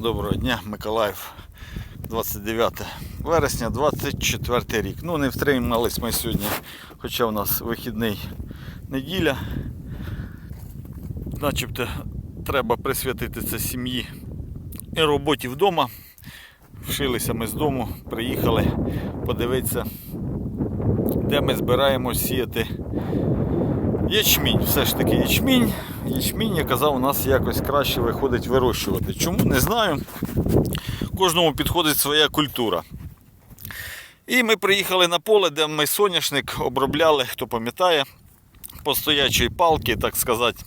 Доброго дня, Миколаїв. 29 вересня, 24 рік. Ну, не втримались ми сьогодні, хоча у нас вихідний неділя. Начебто треба присвятити це сім'ї і роботі вдома. Вшилися ми з дому, приїхали подивитися, де ми збираємо сіяти ячмінь. Все ж таки ячмінь. Ячмінь, я казав, у нас якось краще виходить вирощувати. Чому? Не знаю. Кожному підходить своя культура. І ми приїхали на поле, де ми соняшник обробляли, хто пам'ятає, по стоячій палки, так сказати.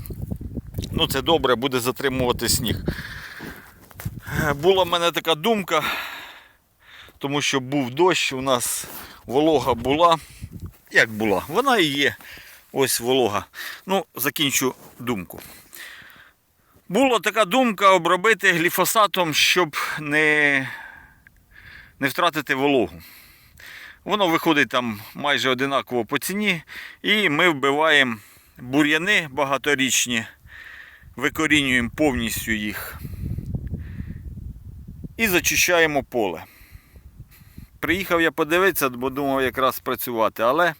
Ну, це добре, буде затримувати сніг. Була в мене така думка, тому що був дощ, у нас волога була. Як була? Вона і є. Ось волога. Ну, закінчу думку. Була така думка обробити гліфосатом, щоб не, не втратити вологу. Воно виходить там майже одинаково по ціні. І ми вбиваємо бур'яни багаторічні, викорінюємо повністю їх і зачищаємо поле. Приїхав я подивитися, бо думав якраз працювати, але.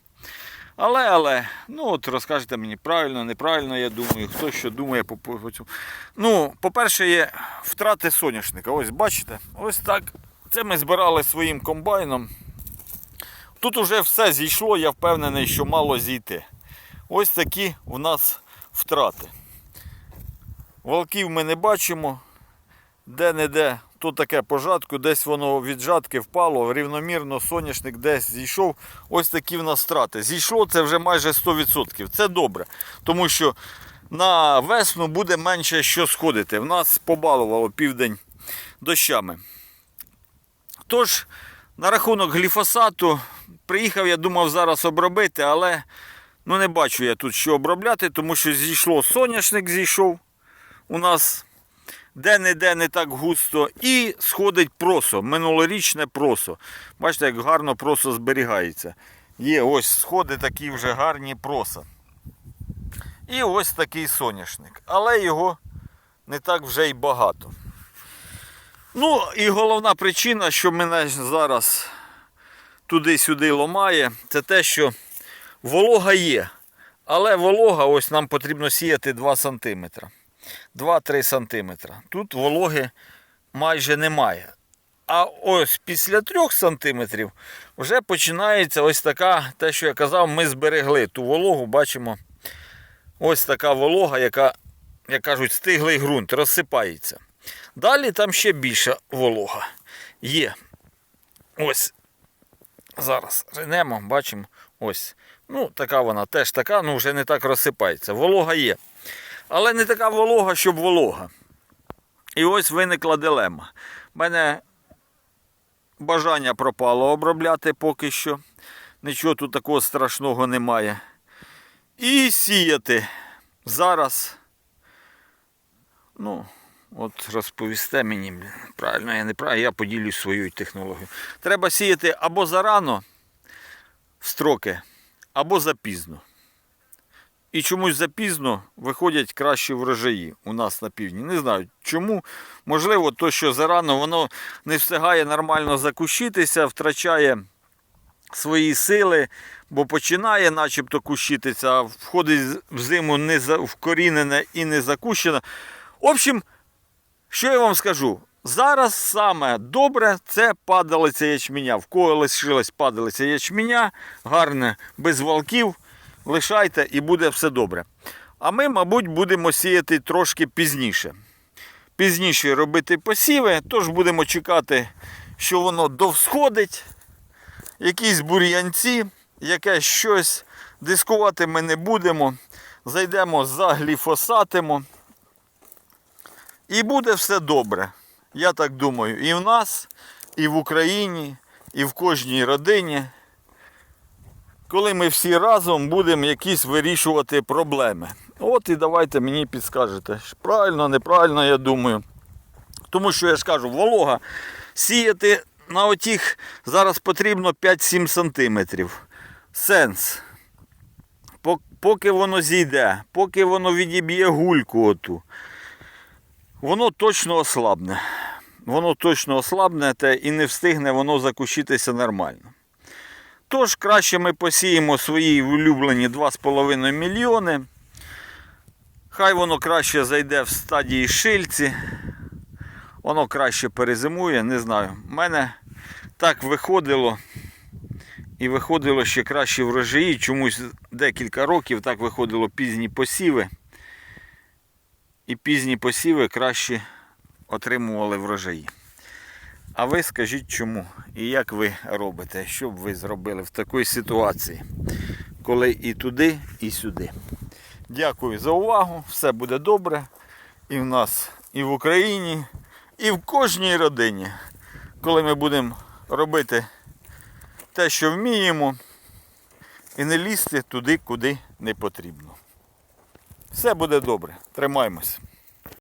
Але, але, ну от розкажете мені правильно, неправильно, я думаю, хто що думає по, по, по цьому. Ну, по-перше, є втрати соняшника. Ось бачите, ось так. Це ми збирали своїм комбайном. Тут уже все зійшло, я впевнений, що мало зійти. Ось такі у нас втрати. Волків ми не бачимо. Де-не-де, то таке пожатку, десь воно від жатки впало, рівномірно соняшник десь зійшов. Ось такі в нас втрати. Зійшло це вже майже 100%. Це добре. Тому що на весну буде менше що сходити. В нас побалувало південь дощами. Тож, на рахунок гліфосату, приїхав, я думав зараз обробити, але ну, не бачу я тут що обробляти, тому що зійшло соняшник, зійшов у нас де-не-де не так густо. І сходить просо, минулорічне просо. Бачите, як гарно просо зберігається. Є ось сходи такі вже гарні проса. І ось такий соняшник. Але його не так вже й багато. Ну і головна причина, що мене зараз туди-сюди ломає, це те, що волога є. Але волога ось нам потрібно сіяти 2 см. 2-3 см. Тут вологи майже немає. А ось після 3 см вже починається ось така, те, що я казав, ми зберегли ту вологу, бачимо. Ось така волога, яка, як кажуть, стиглий ґрунт, розсипається. Далі там ще більша волога є. Ось. Зараз ринемо, бачимо. Ось. Ну, така вона теж така, ну вже не так розсипається. Волога є. Але не така волога, щоб волога. І ось виникла дилема. У мене бажання пропало обробляти поки що. Нічого тут такого страшного немає. І сіяти зараз. Ну, от розповісте мені, правильно, я не правильно, я поділюсь своєю технологією. Треба сіяти або зарано в строки, або запізно. І чомусь запізно виходять кращі врожаї у нас на півдні. Не знаю чому. Можливо, то, що зарано воно не встигає нормально закущитися, втрачає свої сили, бо починає начебто кущитися, а входить в зиму не вкорінене і не закущене. В общем, що я вам скажу? Зараз саме добре це падалиця ячменя. В кого лишилась падалиця ячменя, гарне, без валків лишайте і буде все добре. А ми, мабуть, будемо сіяти трошки пізніше. Пізніше робити посіви, тож будемо чекати, що воно довсходить, якісь бур'янці, якесь щось. Дискувати ми не будемо. Зайдемо, загліфосатимо. І буде все добре. Я так думаю, і в нас, і в Україні, і в кожній родині коли ми всі разом будемо якісь вирішувати проблеми. От і давайте мені підскажете, правильно, неправильно, я думаю. Тому що я ж кажу, волога сіяти на отіх зараз потрібно 5-7 сантиметрів. Сенс. Поки воно зійде, поки воно відіб'є гульку оту, воно точно ослабне. воно точно ослабне те і не встигне воно закущитися нормально. Тож краще ми посіємо свої улюблені 2,5 мільйони. Хай воно краще зайде в стадії шильці. Воно краще перезимує, не знаю. У мене так виходило. І виходило ще краще врожаї. Чомусь декілька років так виходило пізні посіви. І пізні посіви краще отримували врожаї. А ви скажіть чому і як ви робите, що б ви зробили в такій ситуації, коли і туди, і сюди. Дякую за увагу. Все буде добре. І в нас, і в Україні, і в кожній родині, коли ми будемо робити те, що вміємо, і не лізти туди, куди не потрібно. Все буде добре. Тримаймось.